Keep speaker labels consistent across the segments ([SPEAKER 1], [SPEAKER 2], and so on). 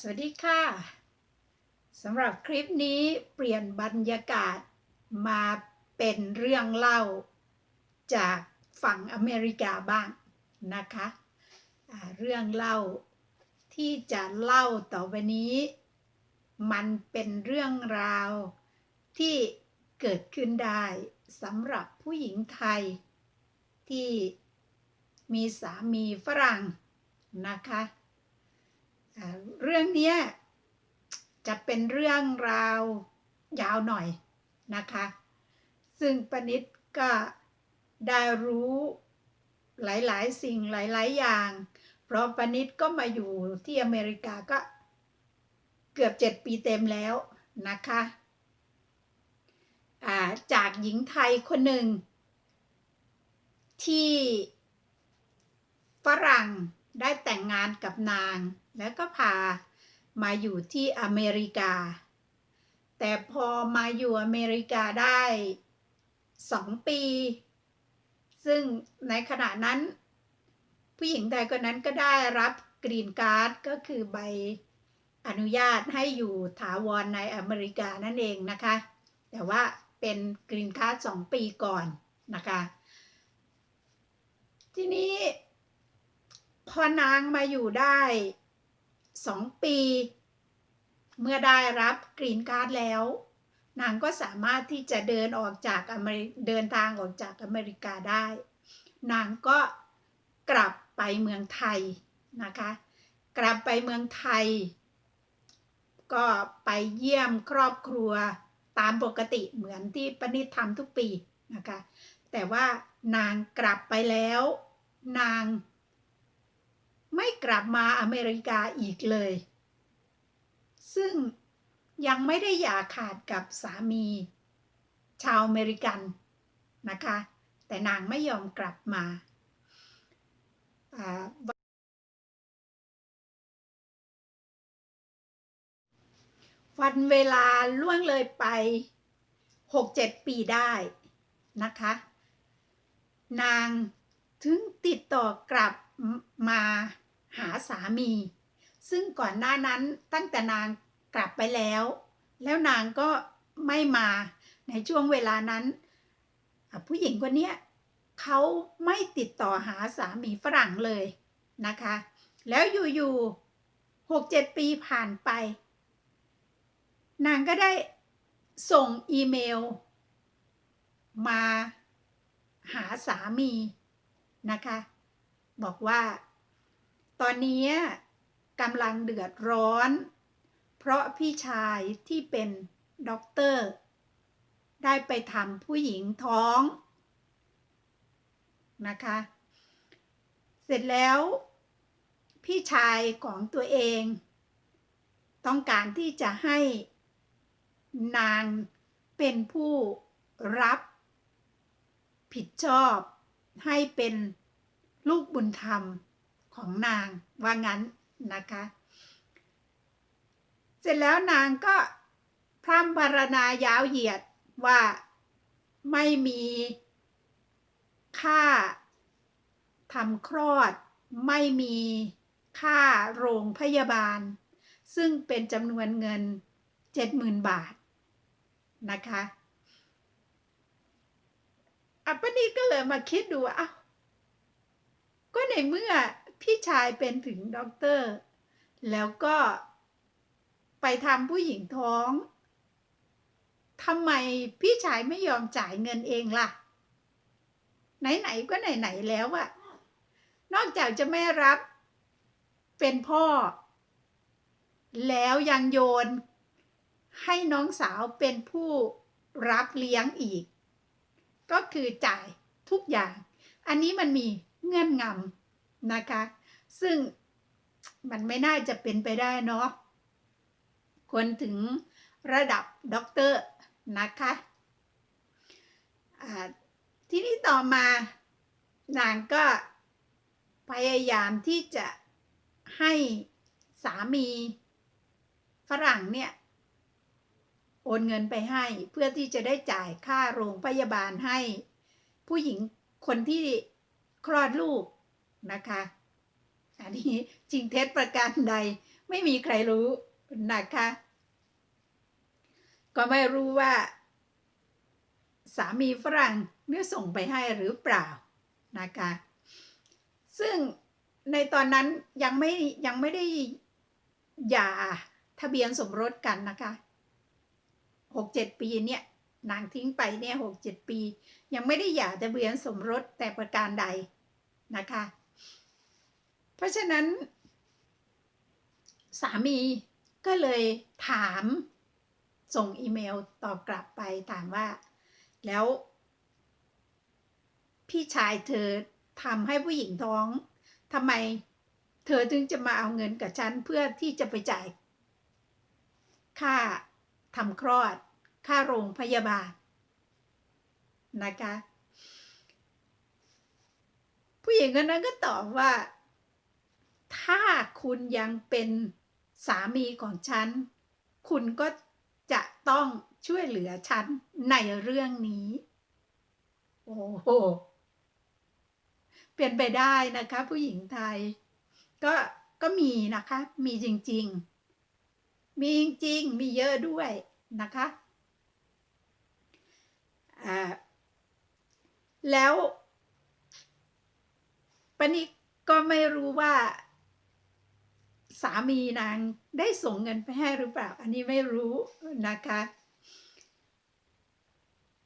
[SPEAKER 1] สวัสดีค่ะสำหรับคลิปนี้เปลี่ยนบรรยากาศมาเป็นเรื่องเล่าจากฝั่งอเมริกาบ้างนะคะเรื่องเล่าที่จะเล่าต่อไปนี้ มันเป็นเรื่องราวที่เกิดขึ้นได้สำหรับผู้หญิงไทย ที่มีสามีฝรั่งนะคะ เรื่องนี้จะเป็นเรื่องราวยาวหน่อยนะคะ ซึ่งปนิดก็ได้รู้หลาย ๆ สิ่งหลาย ๆ อย่าง เพราะปนิดก็มาอยู่ที่อเมริกาก็เกือบเจ็ดปีเต็มแล้วนะคะาจากหญิงไทยคนหนึ่ง ที่ฝรั่ง ได้แต่งงานกับนาง แล้วก็พามาอยู่ที่อเมริกา แต่พอมาอยู่อเมริกาได้สองปี ซึ่งในขณะนั้น ผู้หญิงไทยคนนั้นก็ได้รับกรีนการ์ดก็คือใบอนุญาตให้อยู่ถาวรในอเมริกานั่นเองนะคะ แต่ว่าเป็นกรีนการ์ดสองปีก่อนนะคะ ทีนี้ พอนางมาอยู่ได้สองปี เมื่อได้รับกรีนการ์ดแล้ว นางก็สามารถที่จะเดินออกจากอเมริเดินทางออกจากอเมริกาได้ นางก็กลับไปเมืองไทยนะคะ กลับไปเมืองไทย ก็ไปเยี่ยมครอบครัวตามปกติเหมือนที่ปณิธทำทุกปีนะคะ แต่ว่านางกลับไปแล้ว นาง ไม่กลับมาอเมริกาอีกเลย ซึ่งยังไม่ได้หย่าขาดกับสามี ชาวอเมริกันนะคะ แต่นางไม่ยอมกลับมาอ่าวันเวลาล่วงเลยไป 6-7 ปีได้นะคะ นางถึงติดต่อกลับมา หาสามี ซึ่งก่อนหน้านั้นตั้งแต่นางกลับไปแล้ว แล้วนางก็ไม่มาในช่วงเวลานั้น ผู้หญิงคนนี้เขาไม่ติดต่อหาสามีฝรั่งเลยนะคะ แล้วอยู่ๆหกเจ็ดปีผ่านไป นางก็ได้ส่งอีเมล มาหาสามีนะคะ บอกว่า ตอนนี้กำลังเดือดร้อน เพราะพี่ชายที่เป็นด็อกเตอร์ ได้ไปทำผู้หญิงท้องนะคะ เสร็จแล้ว พี่ชายของตัวเอง ต้องการที่จะให้นางเป็นผู้รับผิดชอบให้เป็นลูกบุญธรรม ของนางว่างั้นนะคะ เสร็จแล้วนางก็พร่ำพรรณายาวเหยียดว่าไม่มีค่าทำคลอด ไม่มีค่าโรงพยาบาล ซึ่งเป็นจำนวนเงิน 70,000 บาทนะคะอัปปนีก็เลยมาคิดดูว่าอ้าวก็ในเมื่อ พี่ชายเป็นถึงด็อกเตอร์ แล้วก็ไปทำผู้หญิงท้องทำไมพี่ชายไม่ยอมจ่ายเงินเองล่ะ ไหน ๆ ก็ไหน ๆ แล้วอะนอกจากจะไม่รับเป็นพ่อ แล้วยังโยนให้น้องสาวเป็นผู้รับเลี้ยงอีก ก็คือจ่ายทุกอย่าง อันนี้มันมีเงื่อนงำ นะคะ ซึ่งมันไม่น่าจะเป็นไปได้เนาะควรถึงระดับด็อกเตอร์นะคะทีนี้ต่อมานางก็พยายามที่จะให้สามีฝรั่งเนี่ย โอนเงินไปให้เพื่อที่จะได้จ่ายค่าโรงพยาบาลให้ ผู้หญิงคนที่คลอดลูก นะคะ อันนี้จริงเท็จประการใดไม่มีใครรู้นะคะ ก็ไม่รู้ว่า สามีฝรั่งเนี่ยส่งไปให้หรือเปล่านะคะ ซึ่งในตอนนั้นยังไม่ยังไม่ได้หย่าทะเบียนสมรสกันนะคะหกเจ็ดปีเนี่ยนางทิ้งไปเนี่ยหกเจ็ดปี ยังไม่ได้หย่าทะเบียนสมรสแต่ประการใดนะคะ เพราะฉะนั้น สามีก็เลยถามส่งอีเมลตอบกลับไปถามว่า แล้ว พี่ชายเธอทำให้ผู้หญิงท้องทำไมเธอถึงจะมาเอาเงินกับฉันเพื่อที่จะไปจ่าย ค่าทำคลอด ค่าโรงพยาบาลนะคะ ผู้หญิงคนนั้นก็ตอบว่า ถ้าคุณยังเป็นสามีของฉัน คุณก็จะต้องช่วยเหลือฉันในเรื่องนี้ โอ้โห เปลี่ยนไปได้นะคะ ผู้หญิงไทย ก็ก็มีนะคะ มีจริง ๆ มีจริง ๆ มีเยอะด้วยนะคะอ่าแล้วปนิกก็ไม่รู้ว่า สามีนางได้ส่งเงินไปให้หรือเปล่า อันนี้ไม่รู้นะคะ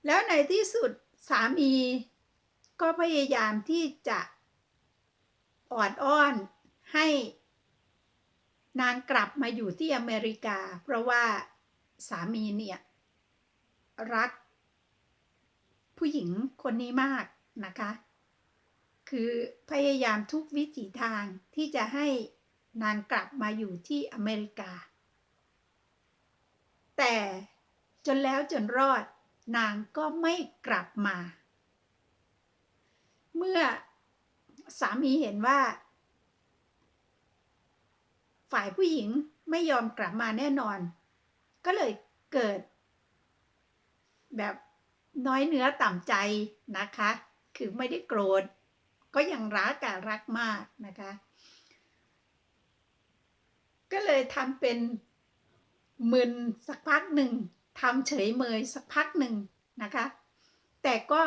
[SPEAKER 1] แล้วในที่สุดสามีก็พยายามที่จะออดอ้อนให้นางกลับมาอยู่ที่อเมริกา เพราะว่าสามีเนี่ย รักผู้หญิงคนนี้มากนะคะ คือพยายามทุกวิถีทางที่จะให้ นางกลับมาอยู่ที่อเมริกา แต่จนแล้วจนรอดนางก็ไม่กลับมา เมื่อสามีเห็นว่า ฝ่ายผู้หญิงไม่ยอมกลับมาแน่นอน ก็เลยเกิด แบบน้อยเนื้อต่ำใจนะคะ คือไม่ได้โกรธ ก็ยังรักกับรักมากนะคะ ก็เลยทำเป็นมึนสักพักหนึ่งทำเฉยเมยสักพักหนึ่งนะคะ แต่ก็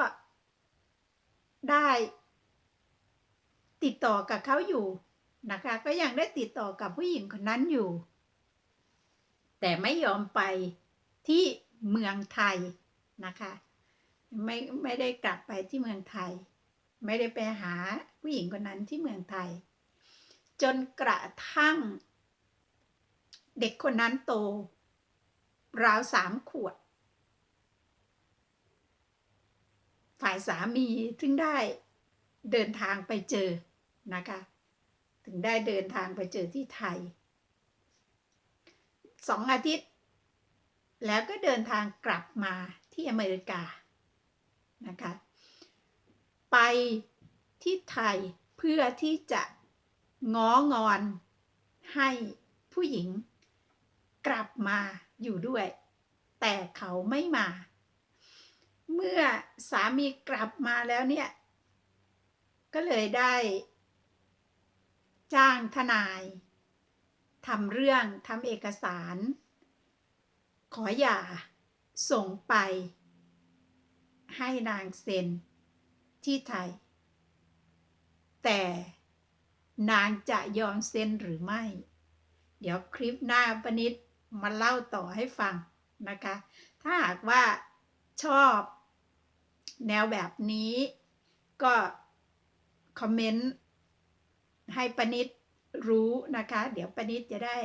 [SPEAKER 1] ได้ติดต่อกับเขาอยู่นะคะ ก็ยังได้ติดต่อกับผู้หญิงคนนั้นอยู่ แต่ไม่ยอมไปที่เมืองไทยนะคะไม่ไม่ได้กลับไปที่เมืองไทย ไม่ได้ไปหาผู้หญิงคนนั้นที่เมืองไทย จนกระทั่ง เด็กคนนั้นโต ราวสามขวบฝ่ายสามีถึงได้เดินทางไปเจอนะคะ ถึงได้เดินทางไปเจอที่ไทยสองอาทิตย์ แล้วก็เดินทางกลับมาที่อเมริกานะคะ ไปที่ไทยเพื่อที่จะง้องอนให้ผู้หญิง กลับมาอยู่ด้วย แต่เขาไม่มา เมื่อสามีกลับมาแล้วเนี่ย ก็เลยได้ จ้างทนายทำเรื่องทำเอกสาร ขอหย่าส่งไป ให้นางเซ็นที่ไทย แต่นางจะยอมเซ็นหรือไม่ เดี๋ยวคลิปหน้าปนิด มาเล่าต่อให้ฟังนะคะ ถ้าหากว่าชอบแนวแบบนี้ก็คอมเมนต์ให้ปนิดรู้นะคะ เดี๋ยวปนิดจะได้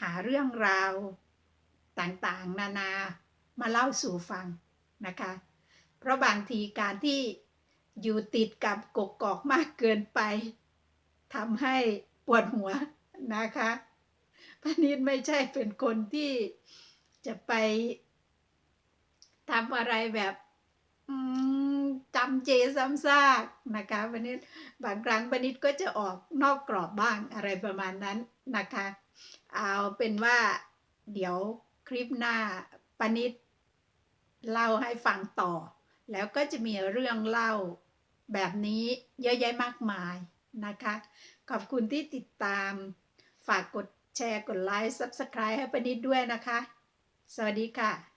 [SPEAKER 1] หาเรื่องราวต่างๆ นานามาเล่าสู่ฟังนะคะ เพราะบางทีการที่อยู่ติดกับกกกอกมากเกินไปทำให้ปวดหัวนะคะ ปนิดไม่ใช่เป็นคนที่จะไปทำอะไรแบบจำเจซ้ำซากนะคะปนิดบางครั้งปนิดก็จะออกนอกกรอบบ้างอะไรประมาณนั้นนะคะ เอาเป็นว่าเดี๋ยวคลิปหน้าปนิดเล่าให้ฟังต่อ แล้วก็จะมีเรื่องเล่าแบบนี้เยอะแยะมากมายนะคะ ขอบคุณที่ติดตามฝากกด แชร์กดไลค์ Subscribe ให้ปนิดด้วยนะคะ สวัสดีค่ะ